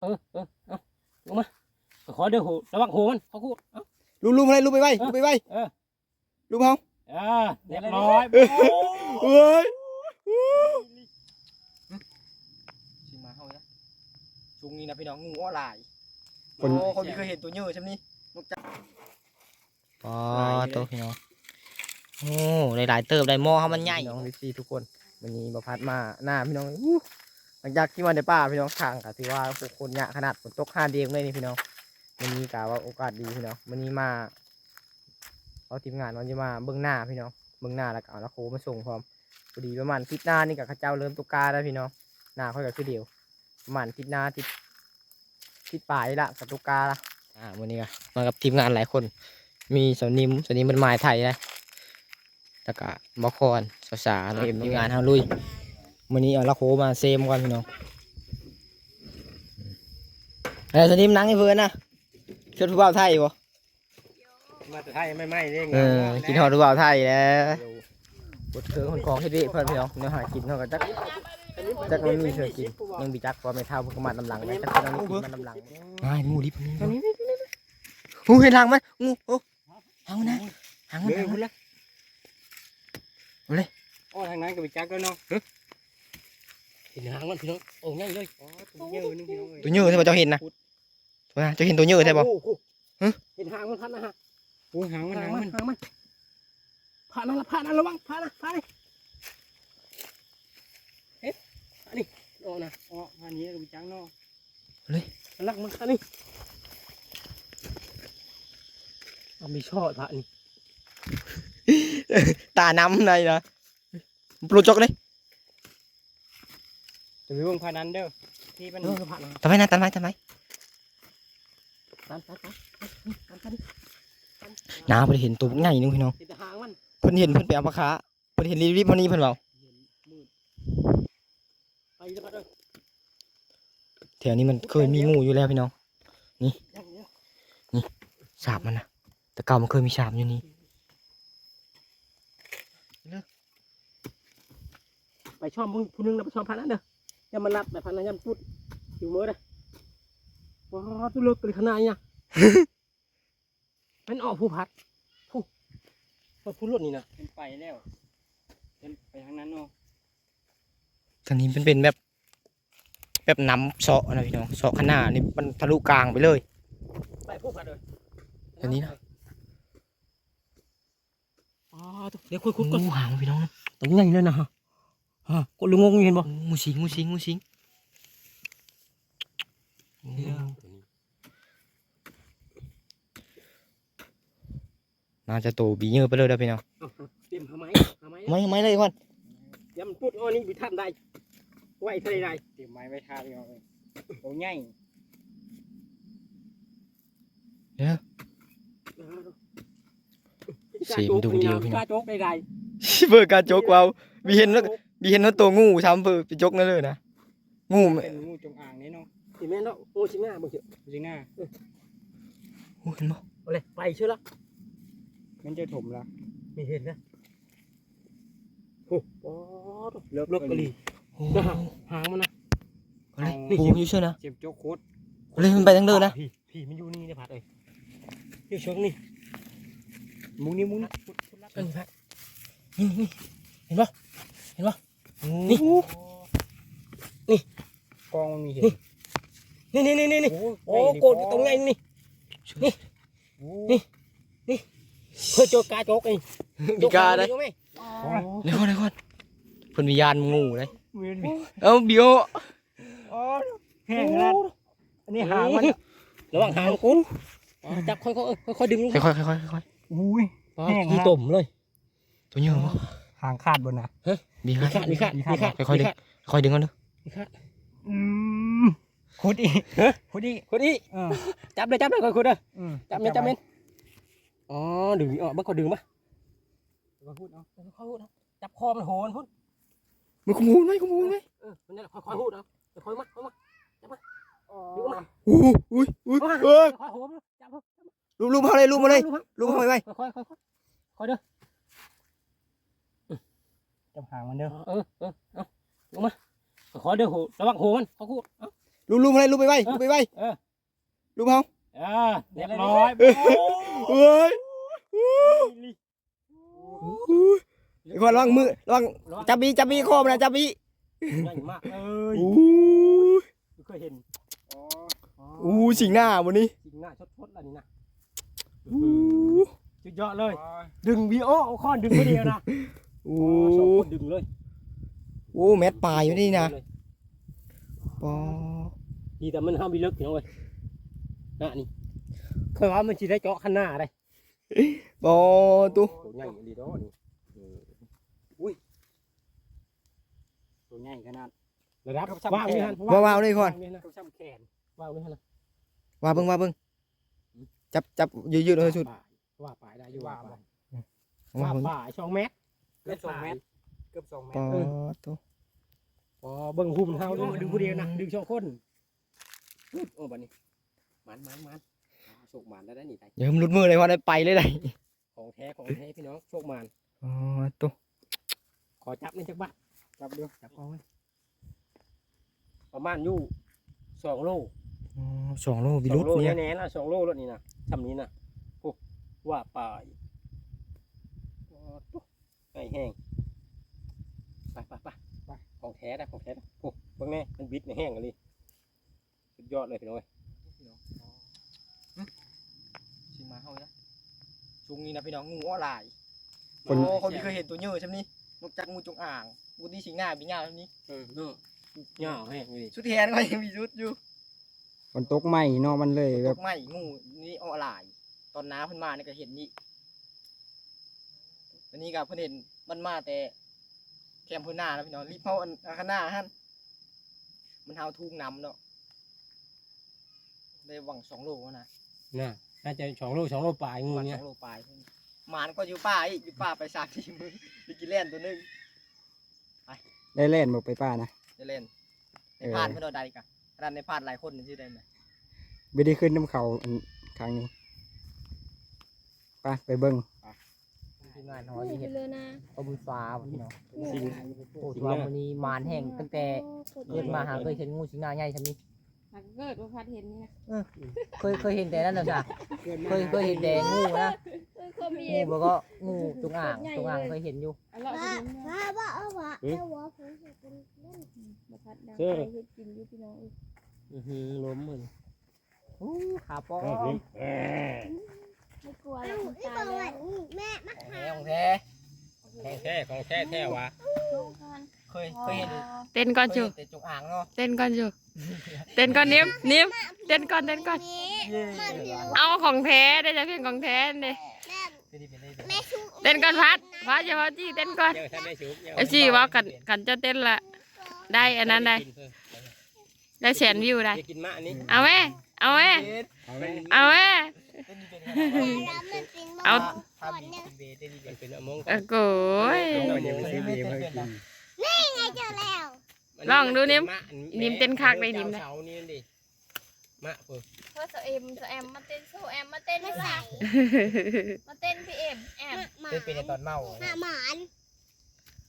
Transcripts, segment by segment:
เออเออเอาลงมาขอเดี๋ยวหูระวังหูมันเขาคูดเอาลุมลุมอะไรลุมไปไว้ลุมไปไว้เออลุมเขาอ่าเรียบร้อยเฮ้ยชิมาเข้านะช่วงนี้นะพี่น้องงูอะไรคนโอ้คนที่เคยเห็นตัวเยอะใช่ไหมนี่นกจักอ๋อตัวพี่น้องโอ้หลายๆเติบได้หม้อเขามันใหญ่พี่น้องลิซี่ทุกคนวันนี้มาพัดมาหน้าพี่น้องอู้ หลังจากที่มาในป่าพี่น้องทางก็ถือว่าพวกคนเนี่ยขนาดฝนตกห้าเดียงเลยนี่พี่น้องวันนี้กะว่าโอกาสดีพี่น้องวันนี้มาเอาทีมงานวันจะมาเบื้องหน้าพี่น้องเบื้องหน้าแล้วก็เอาละโคมาส่งพร้อมพอดีประมาณทิศหน้านี่กับข้าเจ้าเริ่มตุกกาแล้วพี่น้องหน้าค่อยกับคือเดียวประมาณทิศหน้าทิศทิศปลายละกับตุกกาละอ่าวันนี้ก็มากับทีมงานหลายคน มีสาวนิมสาวนิมมันหมายไทยนะแล้วก็บอคอนสาสาเราเอ็มทีมงานเฮาลุย วันนี้เอาละโคมาเซมก่อนพี่น้องเอ้ยสาวนิมนั่งให้เพื่อนนะชดผู้บ่าวไทยบ่มาแต่ไทยไม่ไหม้เด้งเออกินฮอดผู้บ่าวไทยแล้วบทเคือคนกองเฮ็ดเวยเพื่อนพี่น้องเนื้อหากินเท่ากันจักจักมันมีเชื่อกินยังบีจักว่าไม่เท่าเพิ่นก็มาลำหลังนะจักพี่น้องนี่กินมันลำหลังง่ายงูดิบนี่งูเห็นหางไหมงูโอ้หางมันนะหางมันเด้หางงมันละโอ้ทางนั้นก็ไปจักแล้วเนาะ เห็นหางมันพี่น้องโอ้ง่ายเลยอ๋อตัวเยอะนึงพี่น้องตัวเยอะใช่ป่ะเจ้าเห็นนะตัวนะเจ้าเห็นตัวเยอะใช่ป่ะฮะเห็นหางมันพันนะฮะโอ้หางมันหาหางงมัมันนหางมันผ่านนะละผ่านนะระวังผ่านนะผ่านนะเอ๊ะอันนี้โอ้นะอ๋ออันนี้ก็ไปจังเนาะมันลักมันอันนี้เอามีช่อผ่านนี่ตาน้ำในนะปลุกจกเลย จะไปเบิ่งพานันเด้อที่มันเออผ่านนะทำไมนะทำไมทำไมผ่านผ่านผ่านผ่านผ่านน้าเพิ่นเห็นตัวใหญ่นึงพี่น้องเห็นแต่หางมันเพิ่นเห็นเพิ่นไปเอาปลาคาเพิ่นเห็นรีบๆพอนี้เพิ่นเบาไปแล้วก็เด้อแถวนี้มันเคยมีงูอยู่แล้วพี่น้องยังเดี๋ยวสาบมันนะแต่เก่ามันเคยมีสาบอยู่นี่ไปช่อมมึงผู้หนึงนะไปช่อมผ่านนั้นเด้ออ ย่ามันรับแบบผ่านนั้นอย่ามันพูดอยู่มือเด้อว้าวตุเลิกกันขนาดเนี่ยเป็นออกผู้พัดผู้ผู้ผู้รถนี่นะเป็นไปแล้วเป็นไปทางนั้นเนาะทางนี้เป็นเป็นแบบแบบน้ำเสาะนะพี่น้องเสาะขนาดนี่มันทะลุกลางไปเลยไปผู้พัดเลยอันนี้นะอ๋อเดี๋ยวคุยคุยก่อนงูหางพี่น้องนะตรงใหญ่เลยนะฮะ ฮะกดลุงงงเห็นบ่งูสิงงูสิงงูสิงน่าจะโตบีเยอะไปเลยเด้อพี่น้องเตรียมทำไมทำไมไม่ไม่เลยก่อนอย่ามันพูดอ้อนี่วิทันได้ไหวทะเลได้เตรียมไม้ไว้ทาพี่น้องเอ้ยโอ้ใหญ่เสียมดูเดียวพี่กน้อล้างโจกได้ได้เบอร์การโจกเราบีเห็นแล้ว บีเห็นว่าตัวงูช้ำเบอร์ไปจกนั่นเลยนะงูไม่เป็นงูจงอางนี่เนาะสิแม่นเนาะโอ้ชิง่าบ่เชื่อจริงหน้าโอ้เห็นบ่เอาเลยไปเชื่อละมันจะถมละมีเห็นนะโอ้โหเลิกเลิกกะลีโอ้นะฮะหางมันนะอะไรนี่ปูอยู่เชื่อนะเจ็บโจกโคตรเลยมันไปทั้งเดินนะพี่พี่มันอยู่นี่เนี่ยผัดเอ้ยอยู่เชิงนี่มุงนี่มุงนี่เชิงผัดนี่นี่เห็นบ่เห็นบ่ นี่ นี่ กองมันมีเห็นนี่นี่นี่นี่นี่โอ้โอ้โกดตรงไงนี่โอ้เพื่อโจกกาโจกเองมีกาได้โจหมโอ้เดี๋ยวก่อนเดี๋ยวก่อนเพิ่นวิญญาณงูเลยมีมีเอ้าเบียวโอ้แห้งแล้วอันนี้หางมันระวังหางคุณจับค่อยๆเออค่อยๆดึงลงค่อยๆค่อยๆค่อยอุ้ยอ๋อแห้งขี้ฮะตุ่มเลยๆตัวเยอะบ่ หางขาดบนนะบีมีครัขาดมีขาดมีขาดค่อยๆดึงค่อยๆดึงก่อนเด้อมีขาดอืมขุดอีกขุดอีกคนนี้เออจับเลยจับเลยค่อยๆเด้ออืมจับเมนจับเมนอ๋อดึงนี่ออกบ้างก็ดึงมามาพูดเอาค่อยๆพูดนะจับคอมันโหนพุ่นมันขโมูลไหมขโมูลไหมเออมันนี่ค่อยๆพูดเอาค่อยๆมัดค่อยๆมัดอ๋อดึงมาอู้อุ้ยอุ้ยค่อยเอ้ยๆโหนจับเพิ่มลูบลูบเขาเลยลูบมาเลยลูบเขาไปไว้ค่อยๆค่อยๆค่อยๆเด้อ จับหางมันเด้อเออเออเอาลงมาขอเดี๋ยวหูระวังหูมันเขาพูดเอาลูบลูบอะไรลูบไปไว้ลูบไปไว้เออลูบเฮาเออเรียบร้อยเฮ้ยไอ้คนระวังมือระวังจับบีจับบีคอมนนะจับบีใหญ่มากเอ้ยอู้ไม่เคยเห็นอู้สิงหน้าวันนี้จริงหน้าชดๆแล้วนี่นะอู้สุดยอดเลย ดึงวีโอเอาค้อนดึงไม่เดียวนะ อู้สองคนดึงเลยอู้แมทปลายอยู่นี่นะปอดีแต่มันห้ามวิลึกพี่น้องเอ้ยน่ะนี่เคยว่ามันจะได้เจาะข้างหน้าได้ปอตู้ตัวใหญ่ดีดอนี่ตัวใหญ่ขนาดระดับกับซ้ำว่างนี่ฮะว้าวว้าวเลยก่อนว่างนี่นะกับซ้ำแขนว่างนี่ฮะนะว่าเบิ่งว่าเบิ่งจับจับยืดๆเลยสุดว่าป่ายได้อยู่ว่าป่ายว่าว่าเบิ่งป่ายช่องเมตร เกือบสองเมตรเกือบสองเมปตอรตู้พอเบิ่งหุ่มเฮาดูดึงผู้เดียวนะดึงช่องคนปึ๊บโอ้บัดนี้มันมันมันอ่าโชคมันได้ได้นี่ไเดี๋ยวมันหลุดมือเลยว่าได้ไปเลยได้ของแท้ของแท้พี่น้องโชคมันปอตู้ขอจับนี่จักบ้าจับดูจับเอาไว้ประมาณอยู่สองโลอ๋อสองโลวิสอรุงธโลเนี่ยแน่ๆนะสองโลแล้วนี่นะทำนี้นะโอ้ว่าป่ายโอ้ตุ๊ ไอ้แห้งไปไปไปไปของแท้ได้ของแท้ได้โอ้เบิ่งแน่มันบิดในแห้งกันเลยสุดยอดเลยพี่น้องเอ้ยสิมาเฮาเนี่ยชุงนี้นะพี่น้องงูอ้อลายคนโอ้คนที่เคยเห็นตัวเยอะใช่ไหมนี่นกจักงูจงอ่างงูที่สิงหน้าบิงหน้าใช่ไหมนี่เออเนาะเหงาแห้งเลยชุดแทนก็ยังมีชุดอยู่มันตกใหม่เนาะมันเลยตแบบกไม่งูนี่อ้อลาย ตอนน้าเพิ่นมาเนี่ยก็เห็นนี่ อันนี้ก็เพิ่นเห็นมันมาแต่แคมป์พื้นหน้าแล้วพี่น้องรีบเฮาอันอันข้างหน้าฮั่นมันเฮาทุ่งน้ำเนาะได้หวังสองโลวะนะน่ะน่าจะสองโลสองโลปลายงูหวังเนี่สยองโลปลายเพิ่นหมานก็อยู่ป่าอีกอยู่ป่าไปสามทีมือไปกินแล่นตัวหนึงได้เล่นบอกไปป้านะ จะเล่นในเออพาดเพื่อนเอาใดกันขนาดในพาดหลายคนนี่ชื่อได้ไหมไม่ได้ขึ้นน้ำเขาอันครั้งนี้ไปไปเบิ้ง ทีมงานเขาโอ้ยที่ไปเห็นเลยนะเอาบุญฟ้าพี่น้องจริงโอ้ถือว่ามันนี้มารแห้งตั้งแต่เกิดมาหาเคยเห็นงูสิงหน้าใหญ่ชั้นนี้หากเกิดว่าพัดเห็นเนี่ยเคยเคยเห็นแต่นั่นแหละจ้ะเคยเคยเห็นแต่งูนะเออเขามีงูแล้วก็งูจงอ่างจงอ่างเคยเห็นอยู่อร่อยดีนะว่าว่าเอาวะเอาวะผมจะเป็นเล่นมาพัดดังไปเฮ็ดกินอยู่พี่น้องเอ้ยอือหือล้มมืออู้ขาปอแห้งมนี่แหมไม่กลัวเอาแล้วไอ้ตาบอยแล้ว แม่มาของแท้ของแท้ของแท้ของแท้แท้วะเคยเคยเห็นเต้นก่อนเคยจูเห็นแต่จงอ่างเนาะเต้นก่อนจูเต้นก่อนนิ่มนิ่มเต้นก่อนเต้นก่อนเอาของแท้ได้จะเพียงของแท้นี่เป็นดีเป็นดีเป็นดีแม่ชุบเต้นก่อนพัดพัดอย่าพัดจี้เต้นก่อนเดี๋ยวท่านได้ชุบดี๋ยวไอ้จี้ว่ากันกันจะเต้นละได้อันนั้นได้กิเพิ่มได้แสนวิวได้ จะกินมะอันนี้เอาแม่ เอาแม่เอาไว้เอาแม่เป็นดีเป็นดีแล้วมันเป็นเอาทำดีเป็นเบเต้นดีมันเป็นอะมงเออโกยเอาเดี๋ยวไปซื้อเบียร์มาให้กินไงเจอแล้วลองดูนิ่มนิ่มเต้นคักได้นิ่มนะเสานี่ดิมะเพิ่มเพราะโซเอ็มโซแอมมาเต้นโซแอมมาเต้นไม่ไม่ใส่มาเต้นพี่เอ็มแอมหมาเต้นเป็นในตอนเมาหมาหมาน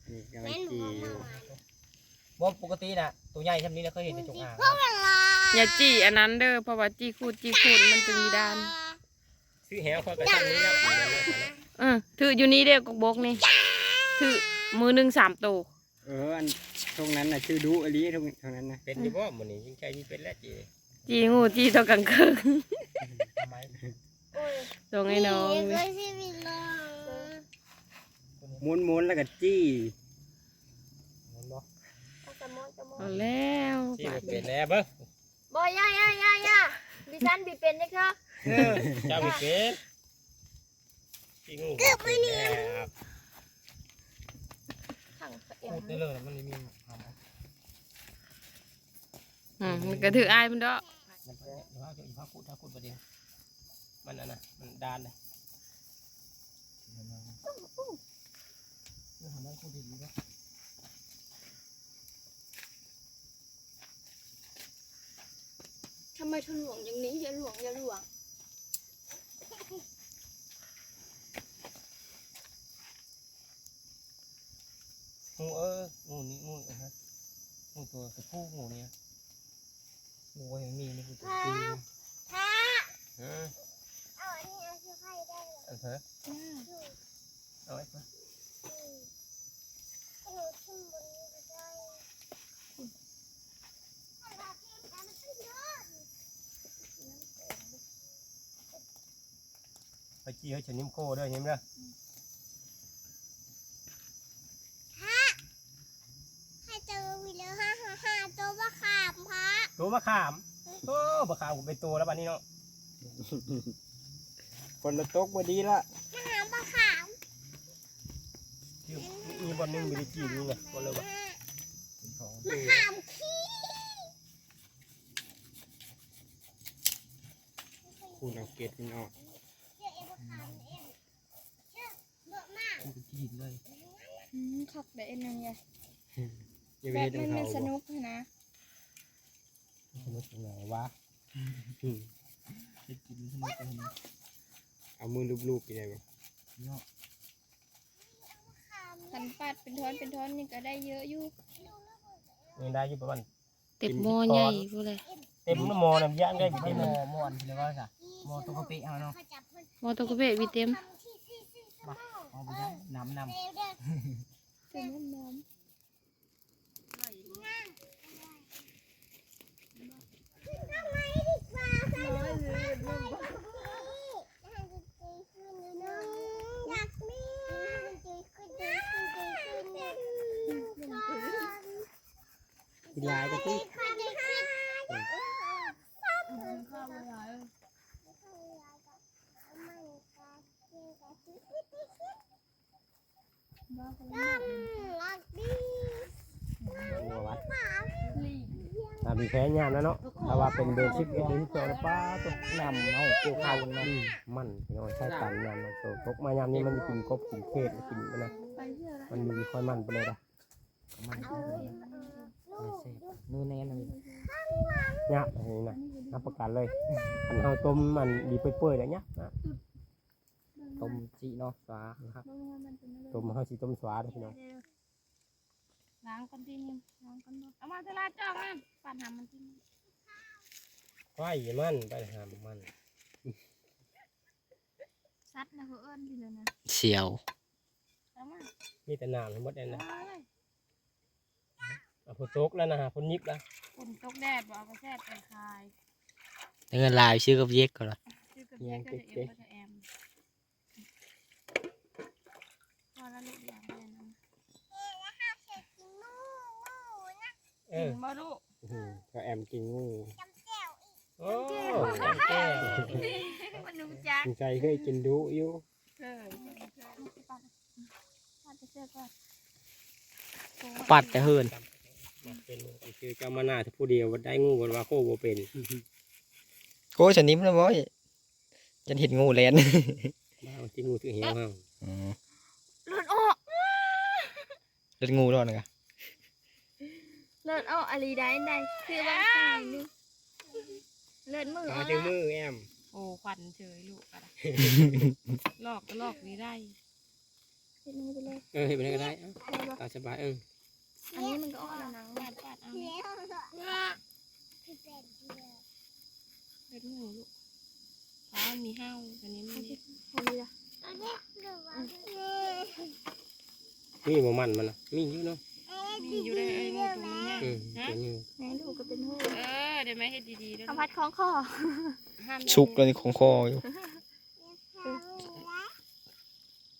นี่กำลัแม่งหนูจีหอยู่มาว่าปกติน่ะตัวใหญ่ทำนี้นะเคยเห็นแต่จงอ่างเพราะเวลา อย่าจี้อันนั้นเด้อเพราะว่าจี้คูดจี้คูดมันจะมีดานซื้อแหวเขาก็ทำนี้แล้วปีนั้นเลยเออถืออยู่นี่เด้อกกบกนี่ถือมือหนึ่งสามตัวเอออันตรงนั้นน่ะชื่อดูอลีตรงตรงนั้นนะเป็นอยี่บ่หมันนี่ยิ่งใจยิ่งเป็นแล้วจีจี้งูจี้ตัวกลางคืนทำไมโอ้ยตรงไอ้น้องเคนี่ยชีวิตลองม้วนม้วนๆแล้วก็จี้เอาสมอนสมอเอานแล้วที่มันเป็นแล้วเบ้อ บอยย่าย่าย่าย่าดิฉันบีเป็นนะคะเจ้าไม่เป็นที่งูเกือบไม่เนียนถังโซเอ็มพูดได้เลยมันไม่มีทำอืมมันก็ถืออายมันเด้อมันเดี๋ยวเอาจะอีพักพูดถ้าพูดประเดี๋ยวมันอะนะมันดานเลย ทำไมเธอหลวงอย่างนี้อย่าหลวงอย่าหลวงงูเอองูนี่งูนะฮะงูตัวกระพู้งูเนี่ยโอ้ยมีนี่กูจะพาซื้อพาเออเอาอันนี้เอาชื่อให้ได้เหรอเอาเถอะเอาไว้มาให้หนูขึ้นบนนี้ก็ได้ถ้าเราเทียบกันมันต้องเยอะ ไปจี้ให้ฉันนิ้มโก้ด้วยเห็นิ้มเด้อให้เจอวิลห้าห้าห้าตัวว่าขามพระตัวมะขามโอ้มะขามผมเป็นตัวแล้วบัดนี้เนาะคนตกมาดีละมาหาปลาขามที่มีบอลนึงมีได้กี่นี่ไงบอลเลยว่ะมาขามขี้คุณเอาเกตมันออก เชื่อเอ็มปลาขามเอ็มเชื่อ เยอะมากกูจะกินเลยอืมขักได้เอ็นยังไงอย่าไปแบบเฮ็ดมันน้ำมัเขานสบ่นุกนะสนุกตรงไหนวะจะกินสนุกกันนะเอามือลูบๆไปได้บ่เนาะพันปัดเป็นท่อนเป็นท่อนนี่ก็ได้เยอะอยู่ยังได้อยู่ประมาณ เต็มหม้อใหญ่พูดเลยเต็มน้ำมอน้ำย่างได้อยู่ไอ้เต็มหมเลอยม่วนเลยว่าจ้ะหมอตัวกะปิเอาเนาะเขาจับเพิ่นหม้อตะกะเบะมีเต็ม เอาไปได้น้ำน้เร็วเด้อเป็นน้ำน้ำไมดีกว่าสนุกมากเลยอยากดีขึ้นน้องอยากมีดีขึ้ นดีขึ้นดีขึ้นดีขึ้นกินลายกันสิขึ้นดีขึ้นรักดีงัววัดอ่ามีแพ้ยามแล้วเนาะถ้าว่าเป็นเดือนสิบเอ็เดือนสิบสองแล้วป้าตัวน้ำเอาเกี่ยวข้าวเนะมันพี่น้องใช้ตันยามมันโตตกมายามนี้มันกินกบกินเทศกินนะมันมีค่อยมันไปเลยนะมันนู่นแน่นอนยะอันนี้นะรับประกันเลยอันเฮาต้มมันดีเปื่อยๆแล้วเนี่ยนะ ต้มจีเนาะฟ้าครับต้มเฮาสิต้มสวาเด้อพี่น้องล้างก่อนที่นี่ล้างก่อนเนาะเอามาเทลาจ้องอะปั่นหามันที่นี่ไฟมันไปหามมันซัดนะเขาเอิ้นทีเลยนะเสียวเอามามีแต่น้ำทั้งหมดเลยนะเอาเลยเอาพอตกแล้วนะฮะพอนิบแล้วฝนตกแดดบ่เอาไปแช่ไปคายเงินลายชื่อกับเย็กก่อนละ ชื่อกับแยกก็จะเอ็มก็จะแอมพอแล้วลูกอย่างแม่นะ เออกินบ่ลูกอื้อหือก็แอมกินงูโอ้แก้วมันรู้จักสงใจเคยกินดุอยู่เออปัดไปเสื้อก่อนปัดแต่เฮินเป็นคือกำมานาถ้าผู้เดียวบ่ได้งูบ่ว่าโคบ่เป็นโก้ฉันนิ่มแล้วบ่อยฉันเห็นงูแลนบ้าที่งูถือเหี่ยวเฮาเลือดออกเล่นงูด้วยนะ เลือดออกอะไรได้ได้คือบางครั้งนี่เลือดมืออตาอกถึงมือแอมโอ้ควันเฉยลูกอะไรลอกก็ลอกนี่ได้เห็นมือไปเลยเออเฮ็ดไปได้ก็ได้เอ้าได้ปะตามสบายเอออันนี้มันก็ออกแล้วหนังปาดปาดเอาเลี้ยวเหรอเป็นหมูลูกอ๋อมีห้าวอันนี้มันนี่อันนี้ละอันนี้หรือว่ามีบ่มันมันน่ะมีอยู่เนาะ มีอยู่ในไอ้งูตัวนี้อืเนี่ยมเป็นอยู่ไหนดูก็เป็นหูเออเดี๋ยวแม่เฮ็ดดีๆด้วยสัมผัสของคอห้ามชุกเลยของคออยู่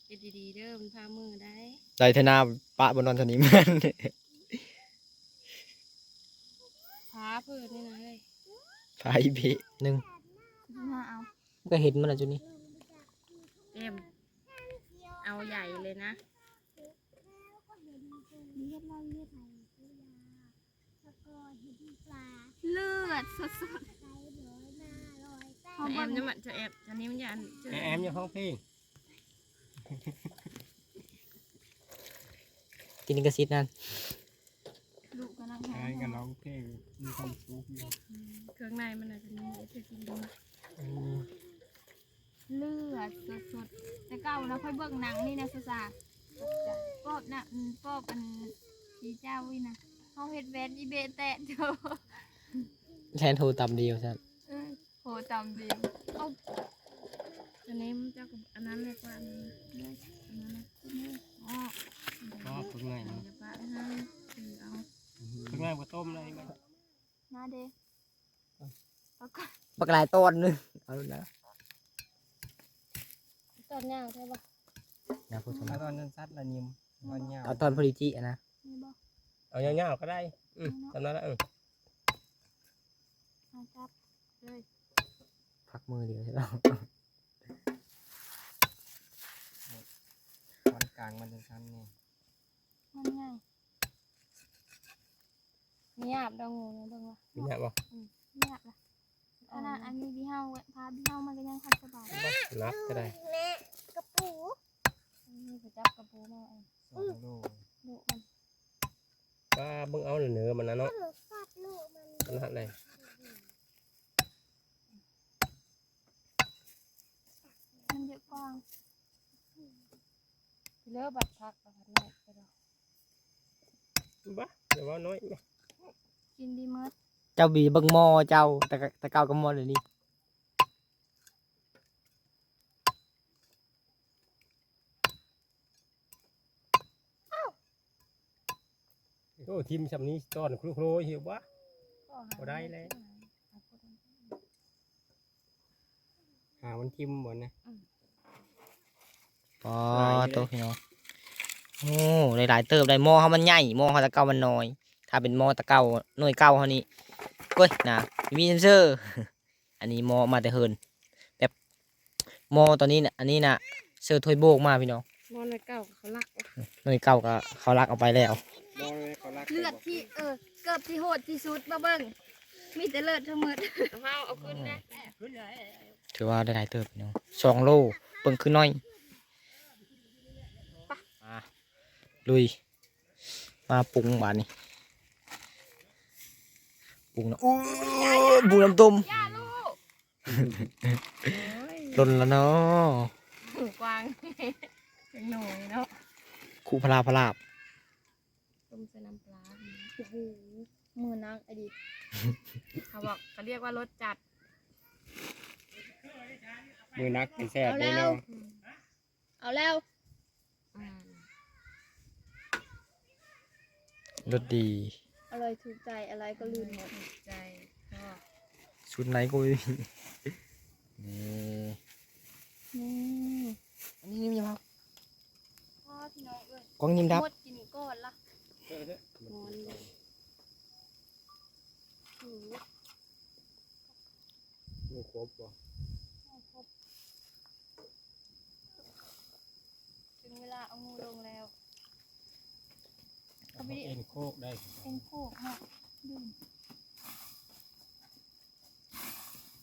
เฮ็ดดีๆเด้อมันพามือได้ไรธนาปะบนนอนชนิมมันพาเพื่อนนี่นะเฮ้ยพายเบะหนึ่งมาเอาก็เห็นมันแล้วจุนี่เอ็มเอาใหญ่เลยนะ เลือดสดจะแอมจะมันจะแอมอันนี้มันยันจะแอมอย่าฟังเพลงกินกระซิดนั่นๆดุกันนะใช่กันร้องเพลงมีความสุขอยู่เครื่องในมันอาจจะมีเอฟกินดูเลือดสดๆแต่เก่านะค่อยเบิ่งหนังนี่นะซาซา ปอบนะอืมปอบอันผีเจ้าวินะเขาเฮ็ดแวนอีเบะแตะเจ้าแทนโทรตำเดียวใช่เออโหจำดีเอาอันนี้มันจะกับอันนั้นเลยกว่าอันนั้นนะเลยอันนั้นนะอ๋อก็เพิ่งง่ายนะ เดี๋ยวป้าให้คือเอาเพิ่งง่ายกว่าต้มเลยมันหน้าเด้ปลากระไรต้นนึงเอาดูนะตอนยาวใช่ปะ นะพูดถึงเอาตอนนั้นซัดละนิ่มตอนยาวเอาตอนพอดีจีอะนะนี่บ่เอาเงาๆก็ได้อืมจำนั้นแล้วเออมาจับเลยพักมือเดียวใช่ไหมตอนกลางมันจะสั้นนี่มันง่ายมีหยาบดองงูนะเบิ่งว่ามีเนี่ยบ่มีหยาบละขนาดอันนี้พี่เฮาเว้ยพาพี่เฮามันก็ยังคัดสบายนับก็ได้แม่กระปูอั นนี้ก็จับกระปูมาเอาสองโลดุมันก็เบิ่งเอาเนื้อมันนะเนาะฟาดลูกมันขนาดเลยมันเยอะกว้างเลือบัดพักบัดพักน้อยไปดอกบ้าเดี๋ยวว่าน้อยไหมกินดีเมิดเจ้าบีเบิ่งหมอเจ้าแต่กะแต่เก่ากับหมอเลยวนี้ อ้ทีมชำนี้ตอนครุโครยหิววะก็หาบ่ได้แล้วหามันทิมหมดนะปอโตพี่น้องโอ้หลายๆเติบได้หมอเขามันใหญ่หมอเขาตะเก่ามันน้อย ถ้าเป็นหมอตะเก่าหน่วยเก่าเขานี่เก้ยนะมีเซนเซอร์ อันนี้หมอมาแต่เฮินแบบหมอตอนนี้น่ะอันนี้น่ะเซอร์ถ้วยโบกมาพี่น้องมอนไว้เก่าเขาลักหน่วยเก่าก็เขาลักเอาไปแล้วมองเลยเขารักเลือดที่เออเกือบที่โหดที่สุดมาเบิ่งมีแต่เลือดทั้งหมดเฮาเอาขึ้นนะถือว่าได้หลายเติบพี่น้องสองโลเปิ่งขึ้นน้อยมาลุย มาปรุงบานนี้ปรุงนะอู้ปรุงน้ำต้มย่าลูกหล่นแล้วเนาะหูกวางเป็นหน่อยเนาะคู่พลาพลาบ ต้มใส่น้ำปลาโอ้โหมือนักอดีตเขาบอกเขาเรียกว่ารสจัดมือนักเป็นแซ่บเลยเนาะเอาแล้วอืมรสดีอะไรถูกใจอะไรก็ลืมหมดถูกใจชอบชุดไหนกูไม่มีนี่นี่ อันนี้นิ่มยังครับพ่อพี่น้องเอ้ยกล้องนิ่มดับหมดกินก่อนละ นอนเลยโอ้โหมีครบบ่ถึงเวลาเอางูลงแล้วเอาเอ็นโคกได้เป็นโคกเนาะดื่ม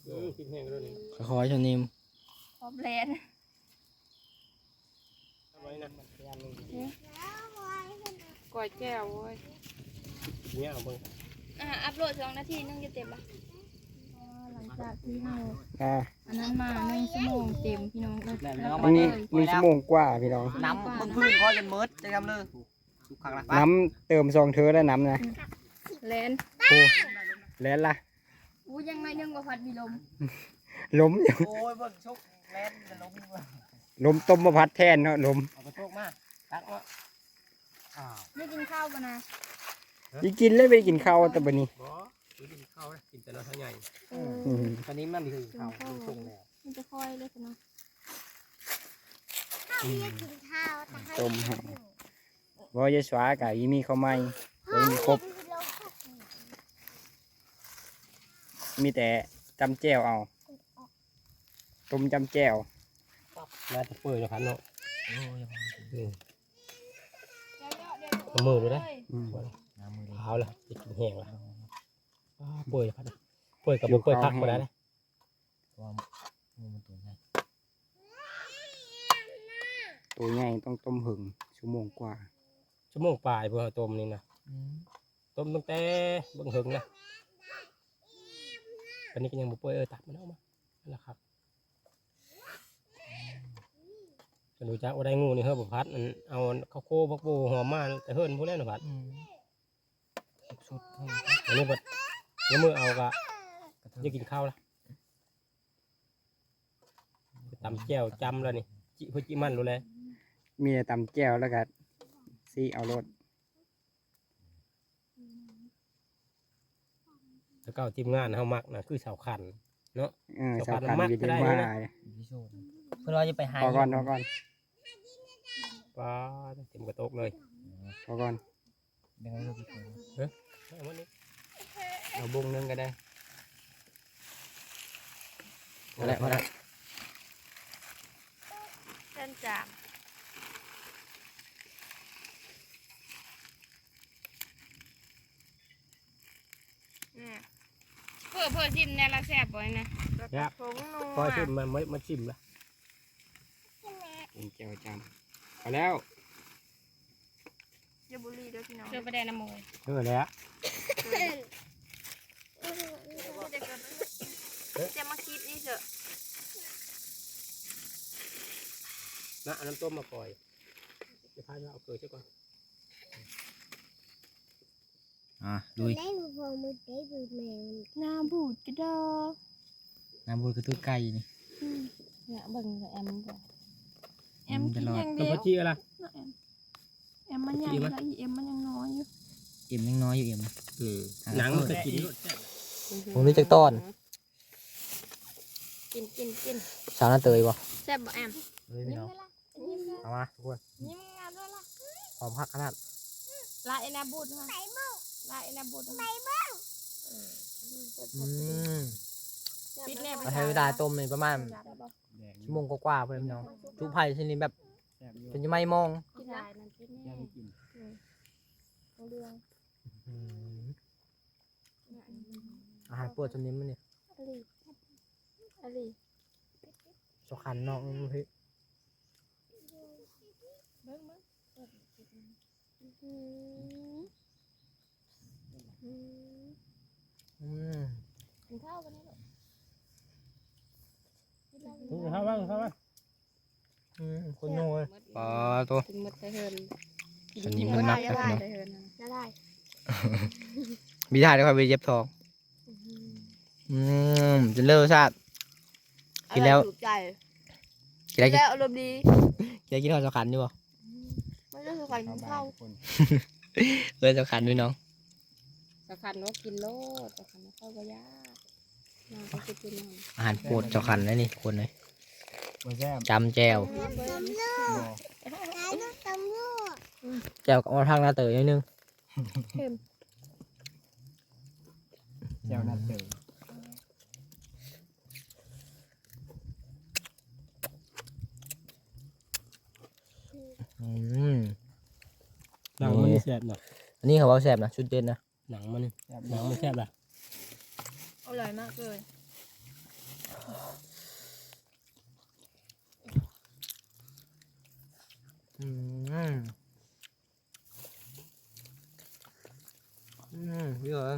เออกินแห้งแล้วนี่ขอให้ชนนิ่มพร้อมแลนด์ทำไมนะมันพยายามลงดีก้ อยแก้วเว้ยเนี่ยเอาเบิ่งอะอัพโหลดสองนาทีนึงจะเต็มละอ๋อหลังจากที่เราอ่าอันนั้นมาหนึ่งชั่วโมงเต็มพี่น้องเลยอันนี้หนึ่งชั่วโมงกว่าพี่น้อง น้ำมึงพื้นก็จนมืดจะทำเลยทุกครั้งละน้ำเติมซองเธอแล้วน้ำนะแลนด์โอ้แล้วล่ะ อู้ยังไงนึงกว่าพัดมีลมล้มอยู่โอ้ยเบิ่งชุกแล่นจะล้มล้มต้มมาพัดแทนเนาะล้มเอาไปโชคมาตักว่า อ้าวไม่กินข้าวกันนะอีกินเลยไปกินข้าวแต่บัดนี้บ่กินข้าวนะกินแต่ละเท่าใหญ่เอออืมตอนนี้มันคือเขาส่งแล้วมันจะค่อยเลยสินะข้าวเรียกกินข้าวแต่ให้ต้มให้บ่ยายสวากะยีมีข้าวไหม้บ่มีครบมีแต่จำแจ่วเอาต้มจำแจ่วน่าจะเปื่อยแล้วพันเนาะโอ้ยอืม เดี๋ยวเอามือดูได้อืมน้ำมือเลยขาวแล้วจะกินแห้งแล้วอ้าวเปื่อยแล้วพันนะเปื่อยกับบ่เปื่อยพักมาได้นะตัวมือมันตัวใหญ่ตัวใหญ่ต้องต้มหึงชั่วโมงกว่า ชั่วโมงปลายเพื่อเอาต้มนี่นะต้มตั้งแต่เบิ่งหึงนะตอนนี้ก็ยังบ่เปื่อยเออตักมันเอามานั่นแหละครับจะ ดูจักว่าได้งูนี่เฮ้อบ่พัดมันเอาข้าวโคบักโบหอมมาแต่เฮิรนพวกนั้นน่ะพัดสุดอันนี้บัดเดี๋ยวมือเอากะจะกินข้าวละไปตำแก้วจำแล้วนี่จิเพื่อจิมันรู้เลยมีแต่ตำแก้วแล้วก็ซีเอารถแล้วก็ทีมงานเฮามักนะคือเสาขัน เออเดี๋ยวสาวพัคันนมักวิดีก็ได้ว่านะเพื่อนว่าจะไปหาพอก่อนพอก่อนว้าเต็มกระโตกเลยพอก่อนยังไงก็พี่เคยเอาวันนี้เอาบงหนึงก็ได้มาแล้วมาแล้วเส้นจามเนี่ยเพื่อเพื่อชิมเนี่ยละแซ่บบ่อยนะครับผงนัวพอชิมมันไม่มาชิมละ เป็นแก้วจำพอแล้วอยาบุรีเด้วยพี่น้องเจอประเด็นน้ำมูกเออแล้วจะมาคิดนี่เถอะนะเอาน้ำต้มมาปล่อยเดี๋ยวพาเราเอาเกลือเช่ก่อนอะลุยได้มือพองมือได้มือแมวหน้าบูดกระดอน้ำบุญคือตัวไก่นี่เนี่ยเบิ่งกับแอมบ่แอ มอืมกินตลอดอย่างต้เดีมยวผักชีอะไรเนาะแอมแอมมันใหญ่แล้วอีเอ็มมันยังน้อยอยู่เอ็มยังน้อยอยู่เอ็มอืมอ่าหนังมันจะกินผมนี่จักต้อนกินกินกินสาวนาเตยบ่แซ่บบ่แอมเฮ้ยยิ้พี่มน้องเลยล่ะยิ้มเลยเอามาทุกคนยิ้มงามด้วยล่ะหอมพักขนาดลาเอ็นาบูดมาลาเอ็นาบูดมาอืมปิดแน่เราใช้เวลาต้มนี่ประมาณชั่วโมงกว่าๆเพื่อนพี่น้อง จุไผ่ชนิดแบบจนจะไม่มองกินได้นั่นปิดแน่เรื่องอืมอาหารโปวดชนิดมันนี่อะไรสคันเนอกมันพี่เบิ่งเบิ่งอืมอืมอืมกินข้าวกันนี่ลูกเข้าบ้างเข้าบ้างอืม คนโง่เลยปอตัวกินหมดแต่เฮินชนิดมันนักได้นะพี่น้องแต่เฮินนะน่าได้มีท่าได้ค่อยไปเย็บทอง อืมจะเลิกชาติกินแล้วถูกใจกินแล้วกินแล้วอารมณ์ดีกินแล้วกินข้าวสคันอยู่บ่ไม่ได้ถูกกันกินข้าวเลยสคันด้วยน้องสำคัญว่ากินโลดสำคัญว่าเข้าก็ยากน้องก็จะกินหน่อยอาหารโปรดสคันนะนี่คนเลย บ่แซ่บจำแจวตำลูกได้ลูกตำลูกแจวกับมะพร้าวหน้าเตยนิดนึงแก้วนัดเตยอืมหนังมันนี่แซ่บนะอันนี้เขาว่าแซ่บนะชุดเด็ดนะหนังมันนี่หนังมันแซ่บละอร่อยมากเลย อืมอืมพี่เหรอ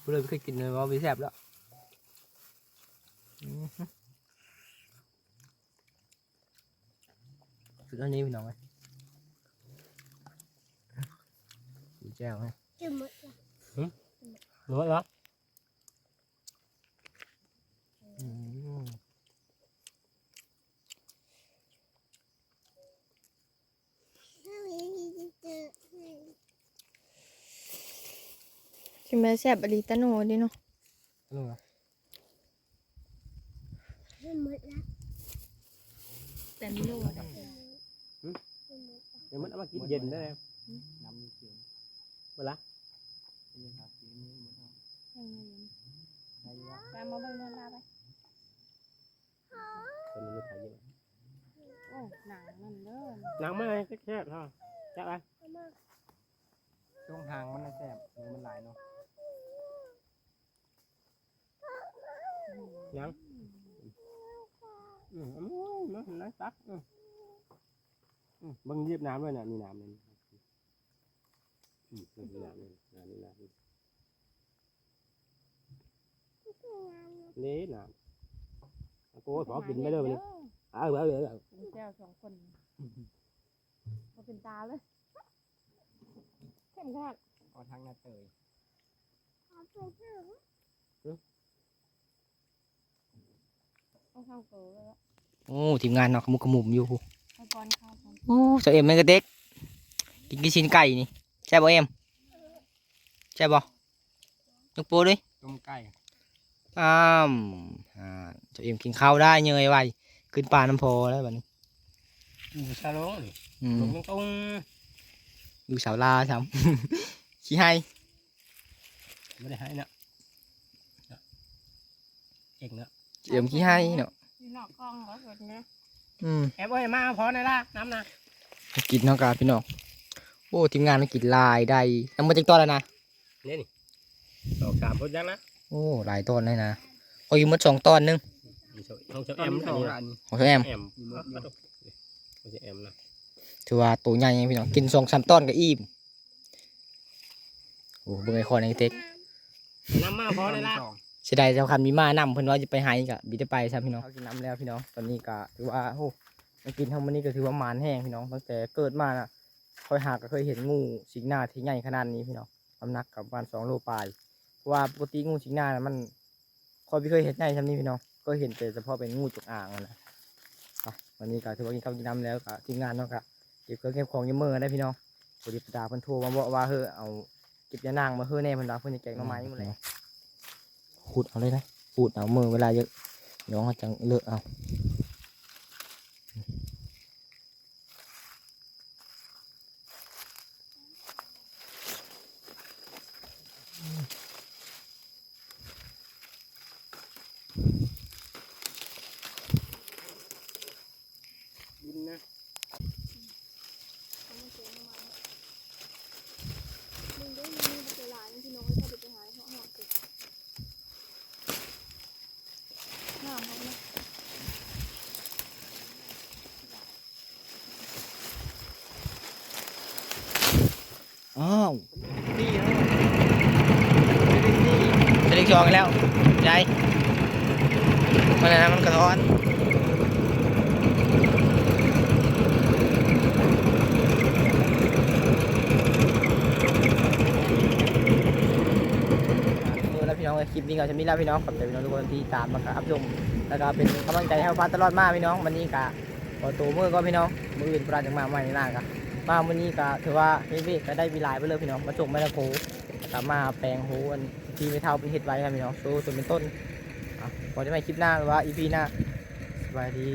พูดเลยไม่เคยกินเลยว่าไม่แซ่บแล้วอืมสุดอันนี้พี่น้องไหมดูแจ้วไหมหมดละรู้เหรอม ถ้าไม่ได้เจอ ชิมไปแซ่บอลีตะโนดิเนาะอร่อยเหรอให้หมดละแต่ไม่รู้อะเดี๋ยวมันเอามากินเย็นได้แล้วน้ำเสียงเวลานี่ครับสีนี้หมดแล้วไปมาเบิ่งนวลลาไปคนนี้ไม่ขายเยอะโอ้หนังมันเด้อหนังมันแซ่บๆเท่าแซ่บอะไรช่วงทางมันน่ะแซ่บเนื้อมันหลายเนาะ หนังอืมอืมมันน้ำซักอืมอืมเบังเยียบน้ำด้วยนะมีน้ำเลยอืมมีน้ำเลยน้ำนี่น้ำนี่นี่น้ำโก้ขอกินไม่ได้เลยเอาเอาเอาเอาเป็นแก้วสองคนมาเป็นตาเลยเข้มขนาดเอาทางหน้าเตยเอาไปเถอะ เอาข้าวเกลือแล้วโอ้ทีมงานเนาะขมุกขมุมอยู่เอาปอนข้าวก่อนโอ้เจ้าเอ็มแม่งก็เด็กกินกินชิ้นไก่นี่ใช่บ่เอ็มใช่บ่ยกโป้ด้วยต้มไก่อ้ามอ่าเจ้าเอ็มกินข้าวได้เงยไว้ขึ้นปลาน้ำพอแล้วบัดนี้อยู่ซาลงนี่อืมลงตรงดูสาวลาซ้ำ ขี้ให้ๆไม่ได้ให้นะนะเก่งนะ เจ้าเอ็มขี้ให้เนาะที่นอกกล้องแล้วเกิดนะอืมแอบเอ้ยมาพอหน่อยละน้ำนะกินเนาะกาพี่น้องโอ้ทีมงานมันกินลายได้ยังมาจังตอนแล้วนะนี่นี่สองสามพุทยังนะโอ้หลายตอนเลยนะพออยู่หมดสองตอนหนึงห้องเจ้าต้แอมมอัสนองนี้อันของเจ้าแอมแอมมามาดูไม่ใช่แอมนะถือว่าตัวใหญ่ยังพี่น้องกินสองสามตอนก็อิ่มโอ้เบิ่งไอคอนไอเต็กน้ำมาพอหน่อยละสอง เสียดายเจ้าคันมีมานำเพิ่นว่าจะไปหายกะบิดไปใช่พี่น้องกินน้ำแล้วพี่น้องตอนนี้ก็ถือว่าโอ้มากินทั้งมันนี้ก็ถือว่ามานแห้งพี่น้องตั้งแต่เกิดมาน่ะคอยหาก็เคยเห็นงูสิงหน้าที่ใหญ่ขนาดนี้พี่น้องน้ำหนักกับประมาณสองโลปลายเพราะว่าปกติงูสิงหน้าน่ะมันคอยไม่เคยเห็นใหญ่ทำนี้พี่น้องก็เห็นแต่เฉพาะเป็นงูจงอางนะวันนี้ก็ถือว่ากินข้าวกินน้ำแล้วก็ทีมงานเนาะก็เก็บเครื่องเก็บของยังมือได้พี่น้องบริปดาเพิ่นโทรมาบอกว่าเฮ้อเอาเก็บยานางมาเฮ้อแน่เพิ่นว่าเพิ่นจะแกงหน่อไม้หมดเลย ขูดเอาเลยนะขูดเอามือเวลาเยอะน้องจะเลอะเอาอ้าวจะได้ช องแล้วยายมันอไรนะมันกระท้อนเออแล้วพี่น้องคลิปนี้ก็จะมีแล้วพี่น้องขอบใจพี่น้องทุกคนที่ตามมาครับชมแล้วก็เป็นกำลังใจให้ฟ้าตลอดมาพี่น้องวันนี้ก็ขอตัวมือก็พี่น้องมืออื่นปราจะมาใหม่หน้าครับมาวันนี้ก็ถือว่าเฮ้ยก็ได้วีหลายไปเลยพี่น้องมาส่งแม่ละโคกลับมาแปลงโหอัน ที่ไม่เท่าเป็นเห็ดไว้ครับพี่น้องโตจนเป็นต้นอะพอจะไม่คลิปหน้าหรือว่าอีพีหน้าสบายดี